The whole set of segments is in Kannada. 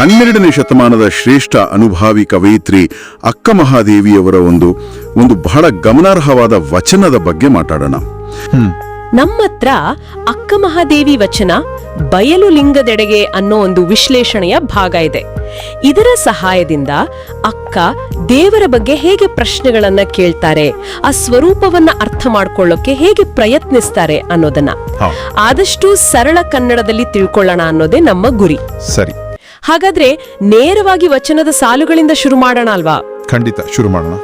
ಹನ್ನೆರಡನೇ ಶತಮಾನದ ಶ್ರೇಷ್ಠ ಅನುಭಾವಿ ಕವಯಿತ್ರಿ ಅಕ್ಕ ಮಹಾದೇವಿಯವರ ಒಂದು ಒಂದು ಬಹಳ ಗಮನಾರ್ಹವಾದ ವಚನದ ಬಗ್ಗೆ ಮಾತಾಡೋಣ. ನಮ್ಮತ್ರ ಅಕ್ಕ ಮಹಾದೇವಿ ವಚನ ಬಯಲು ಲಿಂಗದೆಡೆಗೆ ಅನ್ನೋ ಒಂದು ವಿಶ್ಲೇಷಣೆಯ ಭಾಗ ಇದೆ. ಇದರ ಸಹಾಯದಿಂದ ಅಕ್ಕ ದೇವರ ಬಗ್ಗೆ ಹೇಗೆ ಪ್ರಶ್ನೆಗಳನ್ನ ಕೇಳ್ತಾರೆ ಆ ಸ್ವರೂಪವನ್ನ ಅರ್ಥ ಮಾಡ್ಕೊಳ್ಳೋಕೆ ಹೇಗೆ ಪ್ರಯತ್ನಿಸ್ತಾರೆ ಅನ್ನೋದನ್ನ. ಆದಷ್ಟು ಸರಳ ಕನ್ನಡದಲ್ಲಿ ತಿಳ್ಕೊಳ್ಳೋಣ ಅನ್ನೋದೇ ನಮ್ಮ ಗುರಿ. ಸರಿ. ಹಾಗಾದ್ರೆ ನೇರವಾಗಿ ವಚನದ ಸಾಲುಗಳಿಂದ ಶುರು ಮಾಡೋಣ ಅಲ್ವಾ? ಖಂಡಿತ ಶುರು ಮಾಡೋಣ.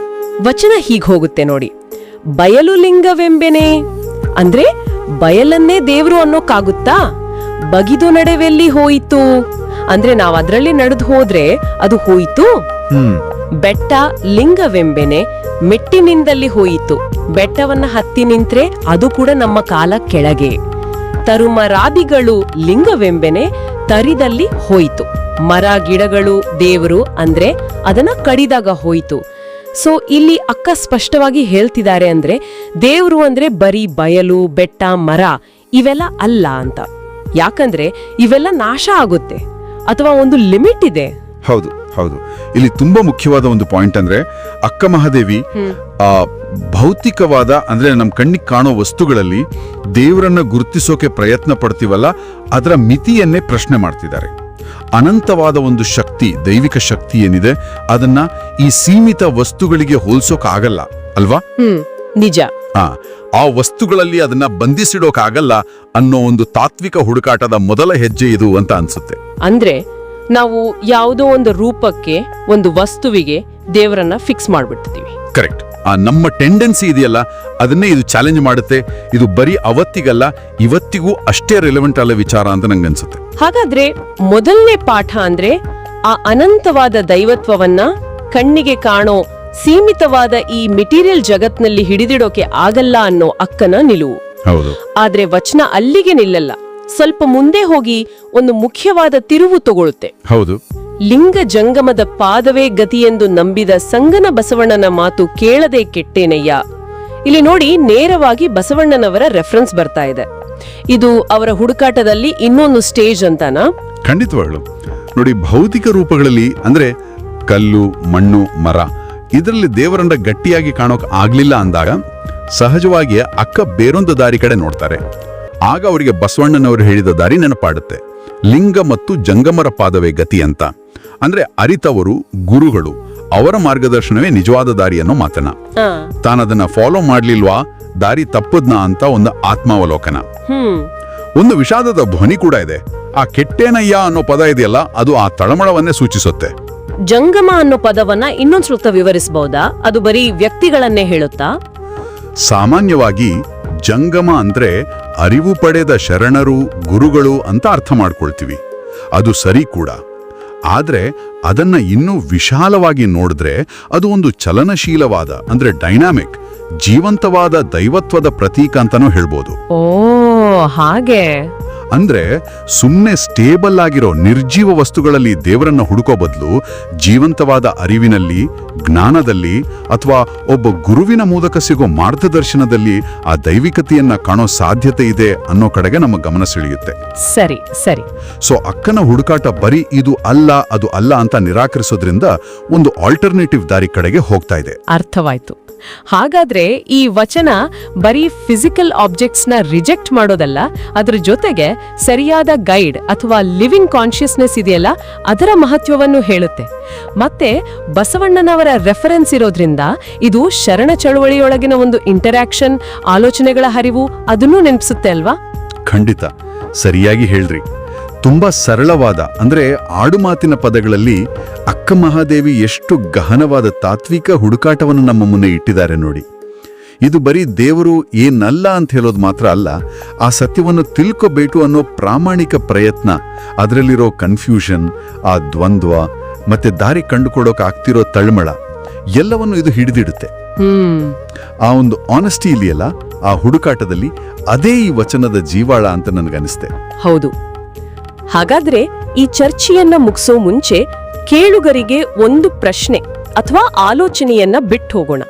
ವಚನ ಹೀಗ್ ಹೋಗುತ್ತೆ ನೋಡಿ. ಬಯಲು ಲಿಂಗವೆಂಬೆನೆ ಅಂದ್ರೆ ಬಯಲನ್ನೇ ದೇವ್ರು ಅನ್ನೋಕ್ಕಾಗುತ್ತಾ? ಬಗಿದು ನಡೆವೆಲ್ಲಿ ಹೋಯಿತು? ಅಂದ್ರೆ ನಾವ್ ಅದ್ರಲ್ಲಿ ನಡೆದು ಹೋದ್ರೆ ಅದು ಹೋಯಿತು? ಬೆಟ್ಟ ಲಿಂಗವೆಂಬೆನೆ ಮೆಟ್ಟಿನಿಂದಲ್ಲಿ ಹೋಯಿತು. ಬೆಟ್ಟವನ್ನ ಹತ್ತಿ ನಿಂತ್ರೆ ಅದು ಕೂಡ ನಮ್ಮ ಕಾಲ ಕೆಳಗೆ. ತರುಮರಾದಿಗಳು ಲಿಂಗವೆಂಬೆನೆ ತರಿದಲ್ಲಿ ಹೋಯಿತು. ಮರ ಗಿಡಗಳು ದೇವರು ಅಂದ್ರೆ ಅದನ್ನ ಕಡಿದಾಗ ಹೋಯಿತು. ಸೊ ಇಲ್ಲಿ ಅಕ್ಕ ಸ್ಪಷ್ಟವಾಗಿ ಹೇಳ್ತಿದ್ದಾರೆ ಅಂದ್ರೆ ದೇವ್ರು ಅಂದ್ರೆ ಬರೀ ಬಯಲು ಬೆಟ್ಟ ಮರ ಇವೆಲ್ಲ ಅಲ್ಲ ಅಂತ. ಯಾಕಂದ್ರೆ ಇವೆಲ್ಲ ನಾಶ ಆಗುತ್ತೆ ಅಥವಾ ಒಂದು ಲಿಮಿಟ್ ಇದೆ. ಹೌದು ಹೌದು. ಇಲ್ಲಿ ತುಂಬಾ ಮುಖ್ಯವಾದ ಒಂದು ಪಾಯಿಂಟ್ ಅಂದ್ರೆ ಅಕ್ಕ ಮಹಾದೇವಿ ಆ ಭೌತಿಕವಾದ ಅಂದ್ರೆ ನಮ್ ಕಣ್ಣಿಗೆ ಕಾಣೋ ವಸ್ತುಗಳಲ್ಲಿ ದೇವರನ್ನ ಗುರುತಿಸೋಕೆ ಪ್ರಯತ್ನ ಪಡ್ತೀವಲ್ಲ ಅದರ ಮಿತಿಯನ್ನೇ ಪ್ರಶ್ನೆ ಮಾಡ್ತಿದ್ದಾರೆ. ಅನಂತವಾದ ಒಂದು ಶಕ್ತಿ ದೈವಿಕ ಶಕ್ತಿ ಏನಿದೆ ಅದನ್ನ ಈ ಸೀಮಿತ ವಸ್ತುಗಳಿಗೆ ಹೋಲ್ಸೋಕಾಗಲ್ಲ ಅಲ್ವಾ? ನಿಜ. ಆ ಆ ವಸ್ತುಗಳಲ್ಲಿ ಅದನ್ನ ಬಂಧಿಸಿಡೋಕಾಗಲ್ಲ ಅನ್ನೋ ಒಂದು ತಾತ್ವಿಕ ಹುಡುಕಾಟದ ಮೊದಲ ಹೆಜ್ಜೆ ಇದು ಅಂತ ಅನ್ಸುತ್ತೆ. ಅಂದ್ರೆ ನಾವು ಯಾವುದೋ ಒಂದು ರೂಪಕ್ಕೆ ಒಂದು ವಸ್ತುವಿಗೆ ದೇವರನ್ನ ಫಿಕ್ಸ್ ಮಾಡ್ಬಿಡ್ತೀವಿ ಕರೆಕ್ಟ್ ಆ ನಮ್ಮ ಟೆಂಡೆನ್ಸಿ ಇದೆಯಲ್ಲ ಅದನ್ನೇ ಇದು ಚಾಲೆಂಜ್ ಮಾಡುತ್ತೆ. ಇದು ಬರೀ ಅವತ್ತಿಗಲ್ಲ ಇವತ್ತಿಗೂ ಅಷ್ಟೇ ರೆಲೆವೆಂಟ್ ಅಲ್ಲ ವಿಚಾರ ಅಂತ ನಂಗೆ ಅನ್ಸುತ್ತೆ. ಹಾಗಾದ್ರೆ ಮೊದಲನೇ ಪಾಠ ಅಂದ್ರೆ ಆ ಅನಂತವಾದ ದೈವತ್ವವನ್ನ ಕಣ್ಣಿಗೆ ಕಾಣೋ ಸೀಮಿತವಾದ ಈ ಮೆಟೀರಿಯಲ್ ಜಗತ್ನಲ್ಲಿ ಹಿಡಿದಿಡೋಕೆ ಆಗಲ್ಲ ಅನ್ನೋ ಅಕ್ಕನ ನಿಲುವು. ಹೌದು. ಆದ್ರೆ ವಚನ ಅಲ್ಲಿಗೆ ನಿಲ್ಲಲ್ಲ ಸ್ವಲ್ಪ ಮುಂದೆ ಹೋಗಿ ಒಂದು ಮುಖ್ಯವಾದ ತಿರುವು ತಗೊಳುತ್ತೆ ಹೌದು. ಲಿಂಗ ಜಂಗಮದ ಪಾದವೇ ಗತಿಯೆಂದು ನಂಬಿದ ಸಂಗನ ಬಸವಣ್ಣನ ಮಾತು ಕೇಳದೆ ಕೆಟ್ಟೇನಯ್ಯ? ಇಲ್ಲಿ ನೋಡಿ ನೇರವಾಗಿ ಬಸವಣ್ಣನವರ ರೆಫರೆನ್ಸ್ ಬರ್ತಾ ಇದೆ. ಇದು ಅವರ ಹುಡುಕಾಟದಲ್ಲಿ ಇನ್ನೊಂದು ಸ್ಟೇಜ್ ಅಂತಾನಾ? ಖಂಡಿತವಾಗ್ಲು. ನೋಡಿ, ಭೌತಿಕ ರೂಪಗಳಲ್ಲಿ ಅಂದ್ರೆ ಕಲ್ಲು, ಮಣ್ಣು, ಮರ, ಇದರಲ್ಲಿ ದೇವರನ್ನ ಗಟ್ಟಿಯಾಗಿ ಕಾಣೋಕ್ ಆಗ್ಲಿಲ್ಲ ಅಂದಾಗ ಸಹಜವಾಗಿ ಅಕ್ಕ ಬೇರೊಂದು ದಾರಿ ಕಡೆ ನೋಡ್ತಾರೆ. ಆಗ ಅವರಿಗೆ ಬಸವಣ್ಣನವರು ಹೇಳಿದ ದಾರಿ ನೆನಪಾಡುತ್ತೆ. ಲಿಂಗ ಮತ್ತು ಜಂಗಮರ ಪಾದವೇ ಗತಿ ಅಂತ. ಅಂದ್ರೆ ಅರಿತವರು ಗುರುಗಳು ಅವರ ಮಾರ್ಗದರ್ಶನವೇ ನಿಜವಾದ ದಾರಿ ಅನ್ನೋ ಮಾತನ್ನ. ಆ, ತಾನದನ್ನ ಫಾಲೋ ಮಾಡ್ಲಿಲ್ವಾ? ದಾರಿ ತಪ್ಪದ್ನಾ ಅಂತ ಒಂದು ಆತ್ಮಾವಲೋಕನ. ಒಂದು ವಿಷಾದದ ಧ್ವನಿ ಕೂಡ ಇದೆ. ಆ ಕೆಟ್ಟೇನಯ್ಯ ಅನ್ನೋ ಪದ ಇದೆಯಲ್ಲ ಅದು ಆ ತಳಮಳವನ್ನೇ ಸೂಚಿಸುತ್ತೆ. ಜಂಗಮ ಅನ್ನೋ ಪದವನ್ನ ಇನ್ನೊಂದ್ ಸ್ವಲ್ಪ ವಿವರಿಸಬಹುದಾ ಅದು ಬರೀ ವ್ಯಕ್ತಿಗಳನ್ನೇ ಹೇಳುತ್ತಾ? ಸಾಮಾನ್ಯವಾಗಿ ಜಂಗಮ ಅಂದ್ರೆ ಅರಿವು ಪಡೆದ ಶರಣರು ಗುರುಗಳು ಅಂತ ಅರ್ಥ ಮಾಡ್ಕೊಳ್ತೀವಿ. ಅದು ಸರಿ ಕೂಡ. ಆದ್ರೆ ಅದನ್ನ ಇನ್ನೂ ವಿಶಾಲವಾಗಿ ನೋಡಿದ್ರೆ ಅದು ಒಂದು ಚಲನಶೀಲವಾದ, ಅಂದ್ರೆ ಡೈನಾಮಿಕ್ ಜೀವಂತವಾದ ದೈವತ್ವದ ಪ್ರತೀಕ ಅಂತಾನೂ ಹೇಳ್ಬೋದು. ಓ, ಹಾಗೆ. ಅಂದ್ರೆ ಸುಮ್ಮನೆ ಸ್ಟೇಬಲ್ ಆಗಿರೋ ನಿರ್ಜೀವ ವಸ್ತುಗಳಲ್ಲಿ ದೇವರನ್ನ ಹುಡುಕೋ ಬದಲು ಜೀವಂತವಾದ ಅರಿವಿನಲ್ಲಿ ಜ್ಞಾನದಲ್ಲಿ ಅಥವಾ ಒಬ್ಬ ಗುರುವಿನ ಮೂಲಕ ಸಿಗೋ ಮಾರ್ಗದರ್ಶನದಲ್ಲಿ ಆ ದೈವಿಕತೆಯನ್ನ ಕಾಣೋ ಸಾಧ್ಯತೆ ಇದೆ ಅನ್ನೋ ಕಡೆಗೆ ನಮ್ಮ ಗಮನ ಸೆಳೆಯುತ್ತೆ. ಸರಿ ಸರಿ. ಸೊ ಅಕ್ಕನ ಹುಡುಕಾಟ ಬರೀ ಇದು ಅಲ್ಲ ಅದು ಅಲ್ಲ ಅಂತ ನಿರಾಕರಿಸೋದ್ರಿಂದ ಒಂದು ಆಲ್ಟರ್ನೇಟಿವ್ ದಾರಿ ಕಡೆಗೆ ಹೋಗ್ತಾ ಇದೆ. ಅರ್ಥವಾಯ್ತು. ಹಾಗಾದ್ರೆ ಈ ವಚನ ಬರೀ ಫಿಸಿಕಲ್ ಆಬ್ಜೆಕ್ಟ್ಸ್ನ ರಿಜೆಕ್ಟ್ ಮಾಡೋದಲ್ಲ ಅದ್ರ ಜೊತೆಗೆ ಸರಿಯಾದ ಗೈಡ್ ಅಥವಾ ಲಿವಿಂಗ್ ಕಾನ್ಶಿಯಸ್ನೆಸ್ ಇದೆಯಲ್ಲ, ಅದರ ಮಹತ್ವವನ್ನು ಹೇಳುತ್ತೆ. ಮತ್ತೆ ಬಸವಣ್ಣನವರ ರೆಫರೆನ್ಸ್ ಇರೋದ್ರಿಂದ ಇದು ಶರಣ ಚಳುವಳಿಯೊಳಗಿನ ಒಂದು ಇಂಟರಾಕ್ಷನ್, ಆಲೋಚನೆಗಳ ಹರಿವು ಅದನ್ನೂ ನೆನಪಿಸುತ್ತೆ ಅಲ್ವಾ? ಖಂಡಿತ. ಸರಿಯಾಗಿ ಹೇಳ್ರಿ ತುಂಬಾ ಸರಳವಾದ, ಅಂದ್ರೆ ಆಡುಮಾತಿನ ಪದಗಳಲ್ಲಿ ಅಕ್ಕ ಮಹಾದೇವಿ ಎಷ್ಟು ಗಹನವಾದ ತಾತ್ವಿಕ ಹುಡುಕಾಟವನ್ನು ನಮ್ಮ ಮುಂದೆ ಇಟ್ಟಿದ್ದಾರೆ ನೋಡಿ. ಇದು ಬರೀ ದೇವರು ಏನಲ್ಲ ಅಂತ ಹೇಳೋದು ಮಾತ್ರ ಅಲ್ಲ ಆ ಸತ್ಯವನ್ನು ತಿಳ್ಕೋಬೇಕು ಅನ್ನೋ ಪ್ರಾಮಾಣಿಕ ಪ್ರಯತ್ನ ಅದರಲ್ಲಿರೋ ಕನ್ಫ್ಯೂಷನ್ ಆ ದ್ವಂದ್ವ ಮತ್ತೆ ದಾರಿ ಕಂಡುಕೊಡೋಕೆ ಆಗ್ತಿರೋ ತಳ್ಮಳ ಎಲ್ಲವನ್ನು ಇದು ಹಿಡಿದಿಡುತ್ತೆ. ಆ ಒಂದು ಆನೆಸ್ಟಿ ಇದೆಯಲ್ಲ ಆ ಹುಡುಕಾಟದಲ್ಲಿ ಅದೇ ಈ ವಚನದ ಜೀವಾಳ ಅಂತ ನನಗನ್ನಿಸ್ತೆ. ಹೌದು. ಹಾಗಾದ್ರೆ ಈ ಚರ್ಚೆಯನ್ನ ಮುಗಿಸೋ ಮುಂಚೆ ಕೇಳುಗರಿಗೆ ಒಂದು ಪ್ರಶ್ನೆ ಅಥವಾ ಆಲೋಚನೆಯನ್ನ ಬಿಟ್ಟು ಹೋಗೋಣ.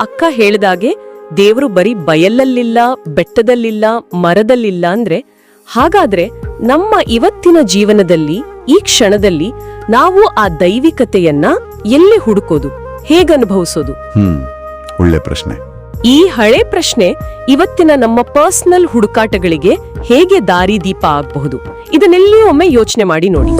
ಅಕ್ಕ ಹೇಳಿದಾಗೆ ದೇವರು ಬರೀ ಬಯಲಲ್ಲಿಲ್ಲ ಬೆಟ್ಟದಲ್ಲಿಲ್ಲ ಮರದಲ್ಲಿಲ್ಲ ಅಂದ್ರೆ ಹಾಗಾದ್ರೆ ನಮ್ಮ ಇವತ್ತಿನ ಜೀವನದಲ್ಲಿ ಈ ಕ್ಷಣದಲ್ಲಿ ನಾವು ಆ ದೈವಿಕತೆಯನ್ನ ಎಲ್ಲಿ ಹುಡುಕೋದು ಹೇಗನುಭವಿಸೋದು ಅನುಭವಿಸೋದು? ಒಳ್ಳೆ ಪ್ರಶ್ನೆ. ಈ ಹಳೆ ಪ್ರಶ್ನೆ ಇವತ್ತಿನ ನಮ್ಮ ಪರ್ಸನಲ್ ಹುಡುಕಾಟಗಳಿಗೆ ಹೇಗೆ ದಾರಿದೀಪ ಆಗಬಹುದು? ಇದನ್ನೆಲ್ಲಿಯೂ ಒಮ್ಮೆ ಯೋಚನೆ ಮಾಡಿ ನೋಡಿ.